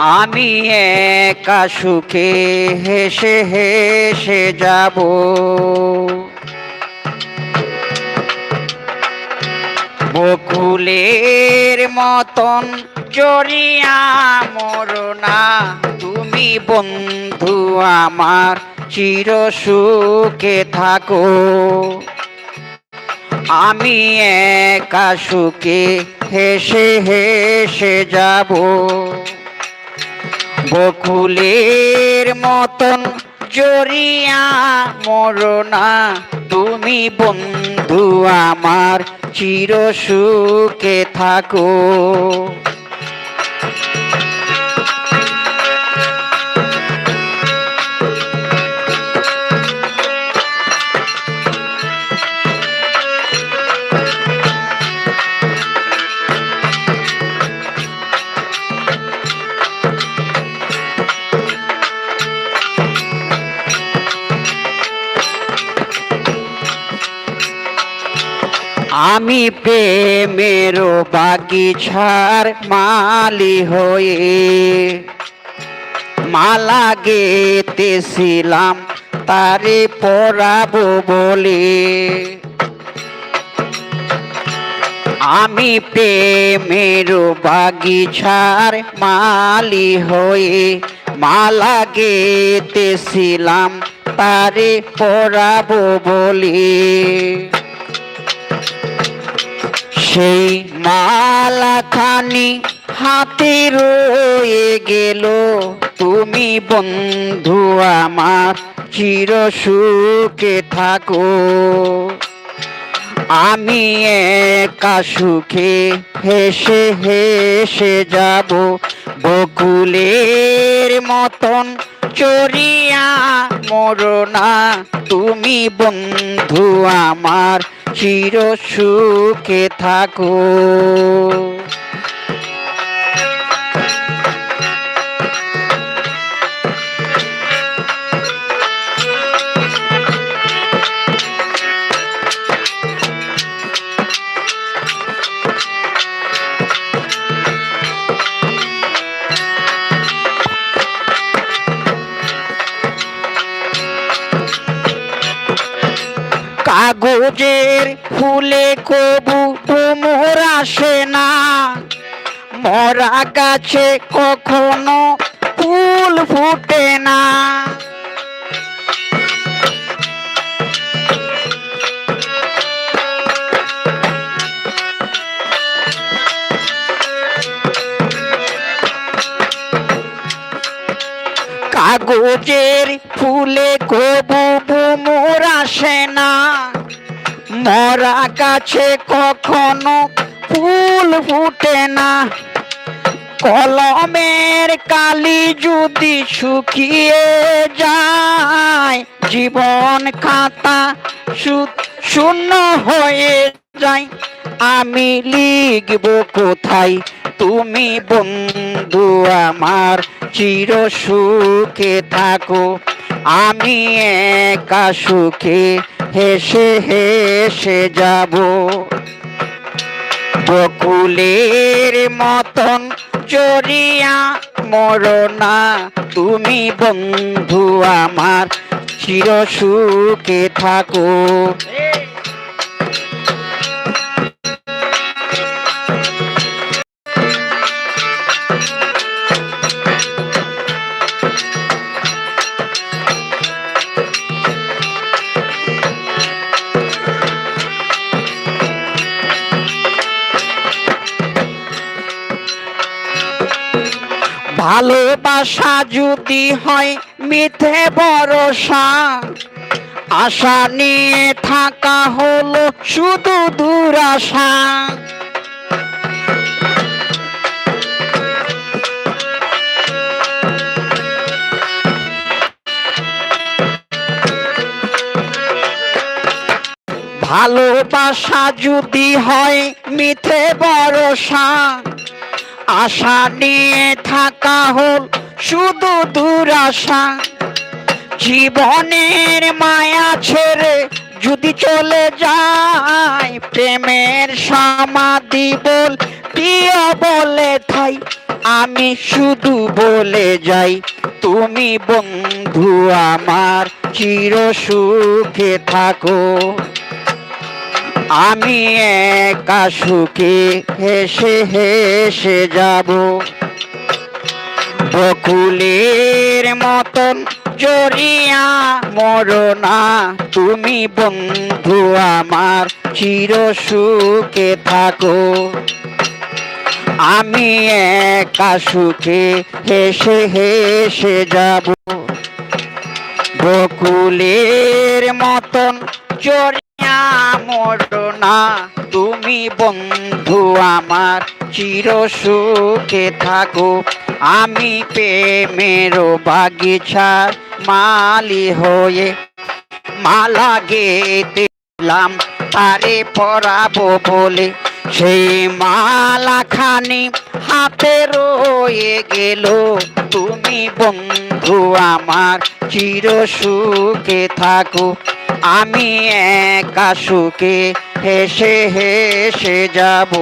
আমি একা সুখে হেসে হেসে যাব। বকুলের মতন জড়িয়া মরনা তুমি বন্ধু আমার চির সুখে থাকো। আমি একা সুখে হেসে হেসে যাব। বকুলের মতন জড়িয়া মরনা তুমি বন্ধু আমার চির সুখে থাকো। আমি প্রেমের বাগিছার মালি হয়ে মালা গেতেছিলাম, তারে পরাবো বলে। আমি প্রেমের বাগিছার মালি হয়ে মালা গেতেছিলাম, তারে পরাবো বলে। সেই মালাখানি হাতে রয়ে গেল। তুমি বন্ধু আমার, চির সুখে থাকো। আমি একা সুখে হেসে হেসে যাব। বকুলের মতন চড়িয়া মরনা তুমি বন্ধু আমার চির সুখে থাকো। কাগজের ফুলে কবু কুমোর আসে না মরা গাছে কখনো ফুল ফুটে না। কাগজের ফুলে কবু কুমোর আসে না মরা গাছে কখনো ফুল ফুটে না। কলমের কালি যদি শুকিয়ে যায়, জীবন খাতা শূন্য হয়ে যায়। আমি লিখব কোথায়? তুমি বন্ধু আমার, চির সুখে থাকো। আমি একা সুখে হেসে হেসে যাব। বকুলের মতন চড়িয়া মরনা তুমি বন্ধু আমার চিরসুখে থাকো। ভালোবাসা যদি হয় মিথে ভরসা। আশা নিয়ে থাকা হলো শুধু দুরাশা। ভালোবাসা যদি হয় মিথে ভরসা। আশা নিয়ে থাকা হল শুধু দুরাশা। জীবনের মায়া ছেড়ে যদি চলে যায়, প্রেমের সমাধি বল প্রিয় বলে থাই আমি শুধু বলে যাই, তুমি বন্ধু আমার, চির সুখে থাকো। আমি একা সুখে হেসে হেসে যাব। বকুলের মতন জড়িয়া মরনা তুমি বন্ধু আমার, চির সুখে থাকো। আমি একা সুখে হেসে হেসে যাব। বকুলের মতন চড়িয়া মরনা, তুমি বন্ধু আমার চির সুখে থাকো। আমি প্রেমের বাগিচার মালি হয়ে মালা গেলাম তারে পরাবো বলে। সেই মালা খানি হাতে রয়ে গেল, তুমি বন্ধু আমার চির সুখে থাকো। আমি একা সুখে হেসে হেসে যাব।